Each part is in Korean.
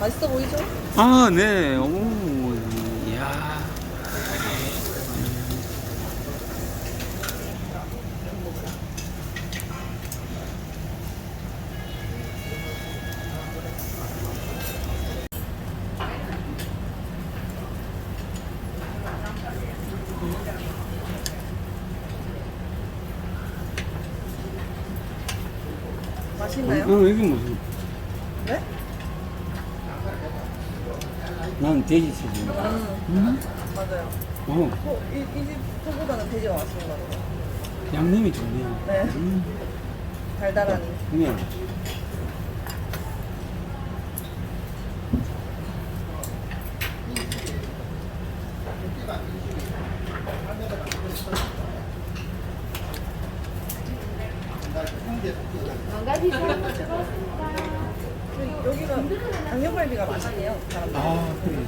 맛있어 보이죠? 아, 네. 오, 이야. 맛있나요? 어, 이게 무슨. 난 돼지 치즈. 음, 음? 맞아요. 어, 어, 이, 이집 저보다는 돼지가 맛있는 것 같아요. 양념이 좋네요. 네. 음, 달달하니. 그냥. 그 여기가 양념갈비가 맛있네요. 아, 그래.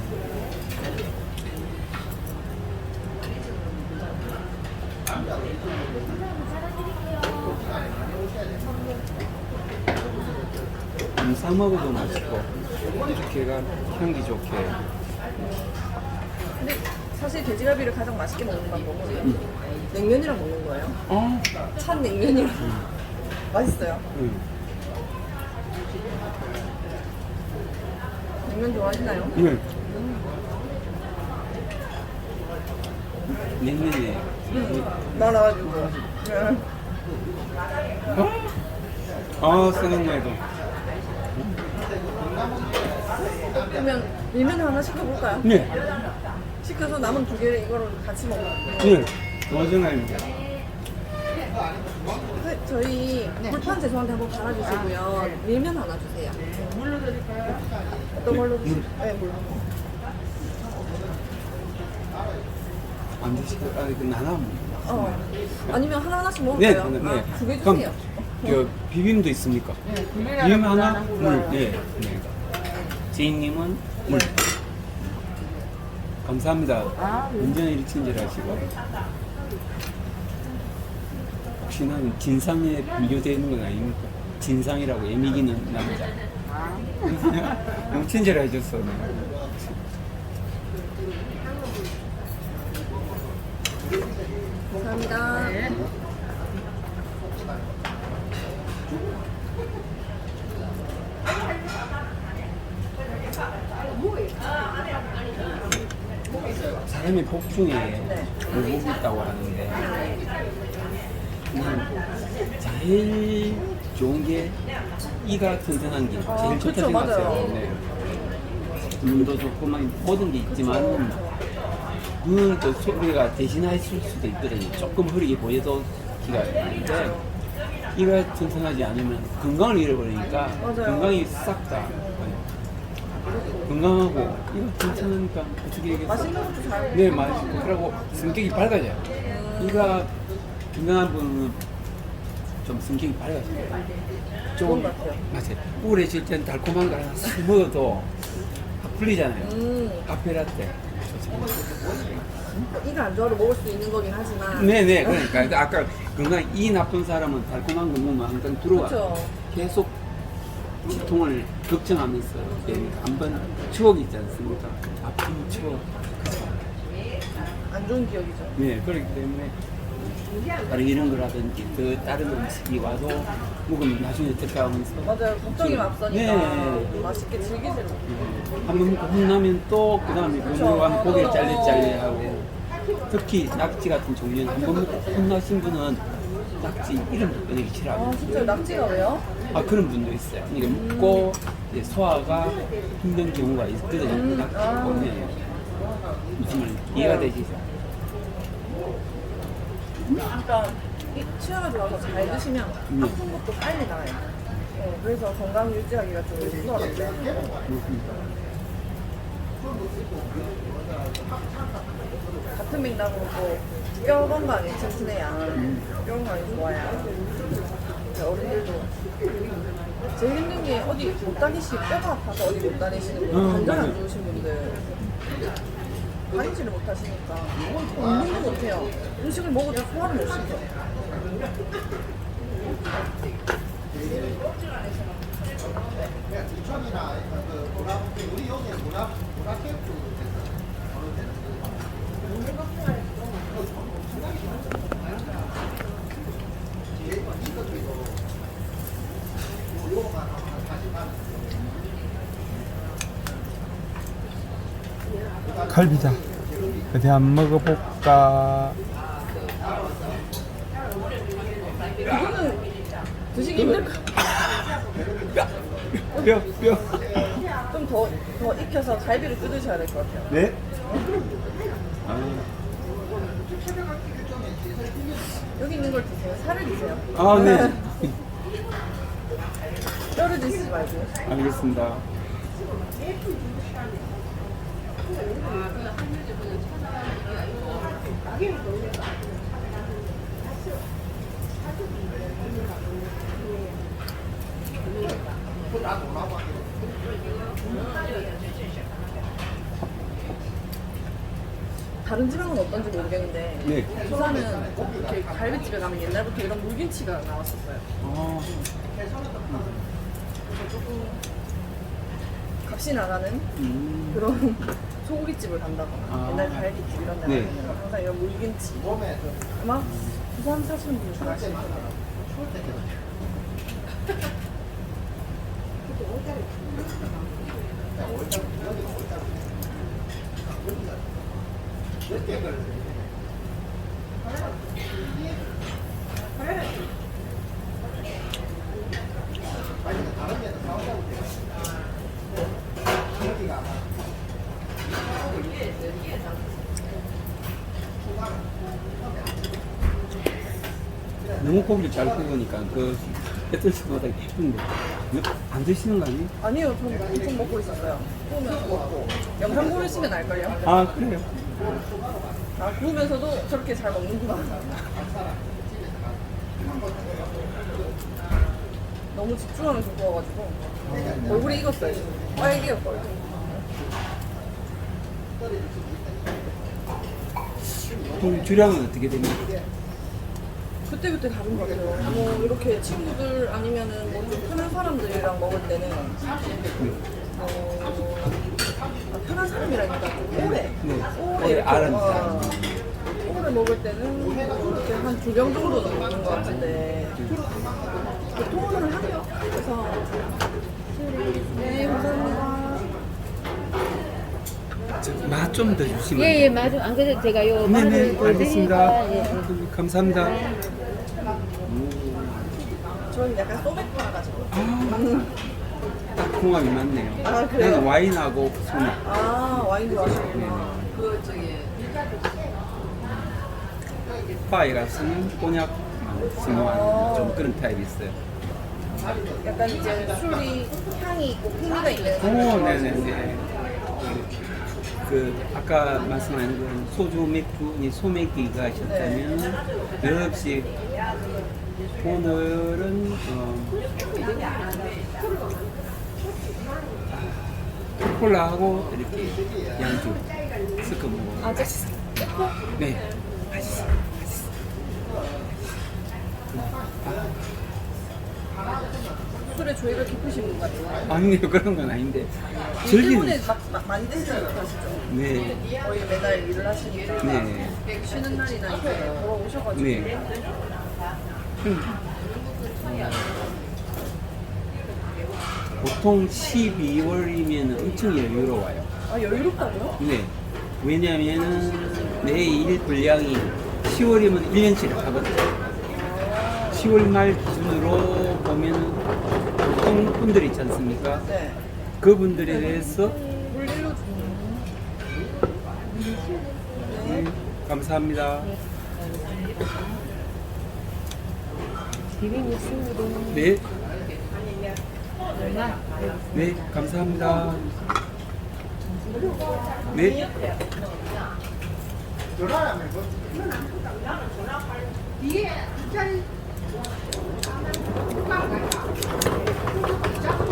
음, 싸먹어도 맛있고 이렇게가 향기 좋게 근데 사실 돼지갈비를 가장 맛있게 먹는 방법은 냉면이랑 먹는 거예요. 어? 찬 냉면이랑. 맛있어요. 응. 냉면 좋아하시나요? 네. 냉면에 말아가지고. 네. 어? 아 생각나도 그러면 밀면 하나 시켜볼까요? 네. 시켜서 남은 두 개를 이거를 같이 거예요. 네. 네, 저희 불판 죄송한데 한번 갈아주시고요. 밀면 하나 주세요. 물로 드릴까요? 어떤 걸로 드실까요? 네, 물로. 안 드시고 아 이거 나눠 어. 아니면 하나 하나씩 네, 먹을까요? 네, 네. 아, 두개 그럼 주세요. 저 비빔도 있습니까? 네, 비빔 하나, 물. 네. 네. 지인님은 물. 감사합니다. 운전 이리 친절 하시고. 혹시나 진상에 분류되어 있는 건 아닙니까? 진상이라고 애미기는 남자. 너무 친절해졌어. 네. 감사합니다. 사람의 복 중에 네. 오복이 있다고 하는데 그냥 제일 좋은 게 이가 튼튼한 게 아, 제일 좋다 그쵸, 생각해요. 맞아요. 네. 눈도 좋고 막 모든 게 있지만 눈은 또 소리가 대신할 수도 있거든요. 조금 흐리게 보여도 기가 있는데 이가 튼튼하지 않으면 건강을 잃어버리니까 맞아요. 건강이 싹 다 건강하고 이가 튼튼하니까 어떻게 얘기했어? 맛있는 것도 잘 네, 맛있고 그리고 성격이 밝아져요. 이가 건강한 분은 좀 성격이 것 같아요. 맞아요. 우울해질 땐 달콤한 거 하나 쓱 먹어도 확 풀리잖아요. 음, 카페라떼. 이가 안 좋아도 먹을 수 있는 거긴 하지만. 네네, 그러니까 근데 아까 건강 이 나쁜 사람은 달콤한 거 먹으면 항상 들어와. 그렇죠. 계속 치통을 걱정하면서 한번 추억이 있지 않습니까? 아픈 추억. 안 좋은 기억이죠. 네, 그렇기 때문에 다른 이런 거라든지 그 다른 음식이 와도 먹으면 나중에 하면서 맞아요. 걱정이 좀- 앞서니까 네. 맛있게 즐기세요. 한번 먹고 혼나면 또 그 다음에 그쵸. 먹으면 고개를 어. 잘리잘리하고 특히 낙지 같은 종류는 한번 먹고 혼나신 분은 낙지 이름도 꺼내기 아, 싫어하고 진짜 낙지가 왜요? 아 그런 분도 있어요. 이게 먹고 이제 소화가 힘든 경우가 있거든요. 음, 낙지 아. 보면 무슨 말 이해가 되시죠? 그러니까 이 치아가 좋아서 잘 드시면 음. 아픈 것도 빨리 나아요. 네, 그래서 건강 유지하기가 좀 수월한데. 같은 맥락으로 또뼈 건강이 튼튼해야 뼈 건강이 좋아야 어른들도 제일 힘든 게 어디 못 다니시 뼈가 아파서 어디 못 다니시는 분 음, 관절 안. 좋으신 분들 다니지를 못하시니까 운동도 못해요. 음식을 먹어도 소화를 못 시켜요 갈비다. 어디 한번 먹어볼까? 이거는 드시기 힘들 것 뼈, 뼈. 좀 더 더 익혀서 갈비를 뜯으셔야 될 것 같아요. 네? 여기 있는 걸 드세요. 살을 드세요. 아, 네. 뼈를 드시지 말고. 알겠습니다. 어떤지 모르겠는데 네. 부산은 꼭 이렇게 갈비집에 가면 옛날부터 이런 물김치가 나왔었어요. 아, 그래서 조금 값이 나가는 음. 그런 소고기집을 간다거나 아. 옛날 갈비집 이런 데 네. 가면 항상 이런 물김치 아마 부산 사시는 분들 좋아하실 거예요. 너무 고기를 잘 구우니까 그 배틀스보다 예쁜데 이거 안 드시는 거 아니에요? 아니요, 전 엄청 먹고 있었어요. 구우면서 먹고. 영상 보시면 알걸요? 아 그래요? 아, 구우면서도 저렇게 잘 먹는구나. 너무 집중하면서 구워가지고 얼굴이 익었어요. 지금. 빨개졌거든요. 보통 주량은 어떻게 됩니까? 그때그때 다른 것 같아요. 뭐 이렇게 친구들 아니면은 뭐좀 편한 사람들이랑 먹을 때는 어, 아, 편한 사람이라니까 좀 오래 네. 오래 오래 이렇게, 알았는 어, 사람. 오래 먹을 때는 이렇게 한 두 병 정도는 먹는 것 같은데 보통은 한 병. 그래서 네 감사합니다. 맛 좀 더 주시면 예 예 맞아 안 그래도 제가 요 말을 네네 더 알겠습니다. 드리니까, 예, 예. 감사합니다. 저는 약간 소맥 팔아가지고 딱 궁합이 맞네요. 아, 그래요? 나는 와인하고 소맥. 아 와인도 마시구나. 그 저기 파이가 쓰는 꼬냑 스모한 좀 그런 타입이 있어요. 약간 이제 술이 향이 있고 풍미가 있는 오, 술을 네네네. 그 아까 말씀하신 그런 소주 맥주, 이 소맥기가 하셨다면 역시 오늘은 어, 아, 콜라하고 이렇게 양주 섞어 먹어. 아, 저 네, 맛있어, 맛있어. 술에 조예가 깊으신 분 같아요. 아니요 그런 건 아닌데 일 즐기는. 막, 막 많이 드시는 것 같으시죠? 네, 거의 매달 일을 하시니까 네. 쉬는 날이나 이렇게 돌아오셔가지고 네. 음. 보통 12월이면 엄청 여유로워요. 아 여유롭다고요? 네. 왜냐면은 내 일 분량이 10월이면 1년치를 하거든요. 10월 말 기준으로 보면은 보통 분들 있지 않습니까? 네. 그분들에 대해서 물 일로 주는 네, 감사합니다. 비빔 육수로 네? 네, 감사합니다. 네.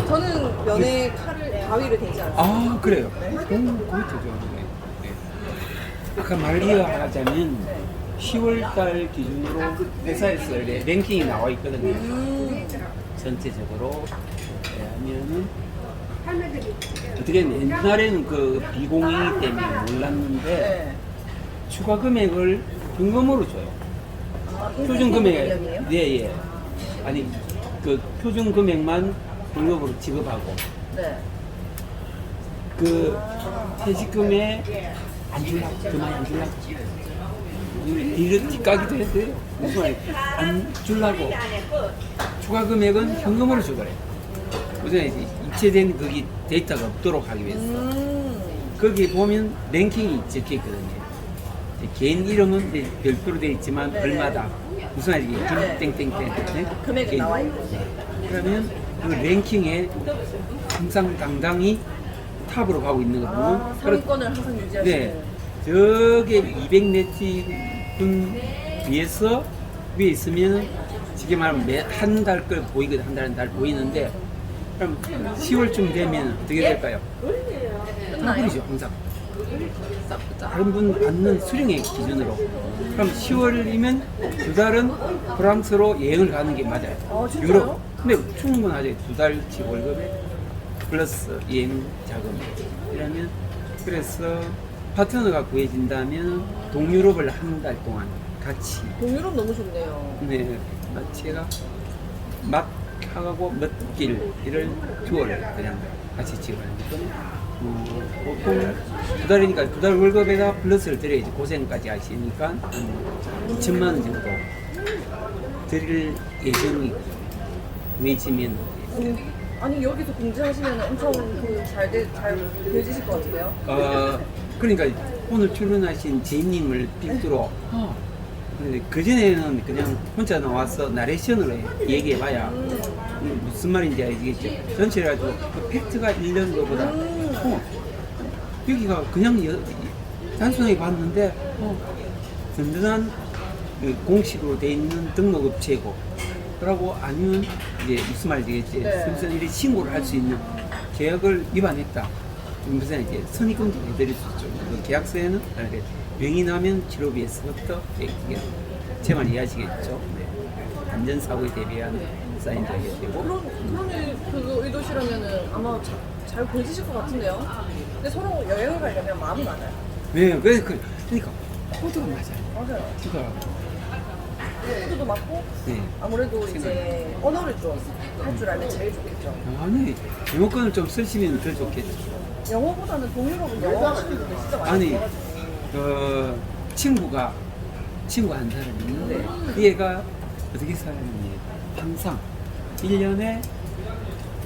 저는 면에 칼을 가위를 대지 않아요. 아 그래요? 음, 그것도 좋네. 네. 아까 말이어 하자면 10월달 기준으로 회사에서 랭킹이 나와 있거든요. 음, 전체적으로 하면은 어떻게 옛날에는 그 비공익 때문에 몰랐는데 네. 추가 금액을 현금으로 줘요. 아, 표준 금액 금액이요? 예 예. 아니 그 표준 금액만 현금으로 지급하고 네. 그 퇴직금의 안 줄라고 그 많이 안 줄라 고 뒤를 뒷가기도 무슨 말이에요 안 줄라고 추가 금액은 현금으로 주더래 우선 입체된 거기 데이터가 없도록 하기 위해서 음. 거기 보면 랭킹이 적혀 있거든요 개인 이름은 별도로 되어 있지만 네네. 얼마다 무슨 네. 김땡땡땡 네? 금액이. 나와 있고. 그러면 그 랭킹에 항상 당당히 탑으로 가고 있는 거 보면 아, 상위권을 항상 유지하시는. 네. 저게 200 네티 분 위에서 위에 있으면 지금 말하면 한 달 걸 보이거든 한 달 한 달 보이는데 그럼 10월쯤 되면 어떻게 될까요? 그렇죠 항상 다른 분 받는 수령액 기준으로 그럼 10월이면 두 달은 프랑스로 여행을 가는 게 맞아요. 아? 유럽. 근데 충분하죠. 두 달치 월급에 플러스 여행 자금. 이러면 그래서 파트너가 구해진다면 동유럽을 한 달 동안 같이 동유럽 너무 좋네요. 네, 제가 맛하고 멋길 이를 투어를 그냥 같이. 어, 보통 두 달이니까 두 달 월급에다 플러스를 드려야지 고생까지 하시니까 한 2천만 원 정도 드릴 예정이 음, 아니 여기서 공지하시면 엄청 그잘잘 되지실 것 같은데요? 어 그러니까 오늘 출연하신 제이님을 필두로 어, 그 전에는 그냥 혼자 나와서 나레이션으로 얘기해봐야 음, 무슨 말인지 알겠죠. 전체를 가지고 그 팩트가 있는 것보다 어, 여기가 그냥 여, 단순하게 봤는데 어, 든든한 그 공식으로 돼 있는 등록업체고 그러고 아니면 이제 무슨 말인지 알겠지. 네. 일이 신고를 할 수 있는 계약을 위반했다. 무슨 이제 선입금지 해드릴 수 있죠. 그 계약서에는 이렇게 명의 나면 치료비에 서부터 이게 제만 이해하시겠죠. 네. 안전사고에 대비한 해야 되고. 그런 그런 그 의도시라면은 아마 자, 잘 보여지실 것 같은데요? 근데 서로 여행을 가려면 마음이 맞아요. 네, 그래서 그, 그러니까 코드가 맞아요. 맞아요. 그러니까 코드도 맞고 네. 아무래도 이제 언어를 좀 할 줄 알면 제일 좋겠죠. 아니 영어권을 좀 쓰시면 더 좋겠죠. 영어보다는 동유럽은 영어 하시는 분들 진짜 많이 아니 있어가지고. 그 친구가 친구 한 사람이 있는데 그 얘가 어떻게 살았느냐 항상 1년에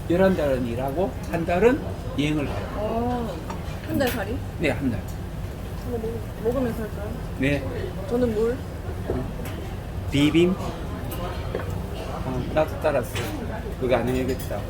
11달은 일하고 한 달은 여행을 가요. 어, 한달 살이? 네, 한 달. 뭐 먹, 먹으면서 할까요? 네. 저는 물. 비빔. 어, 나도 따랐어. 그거 안 해야겠다.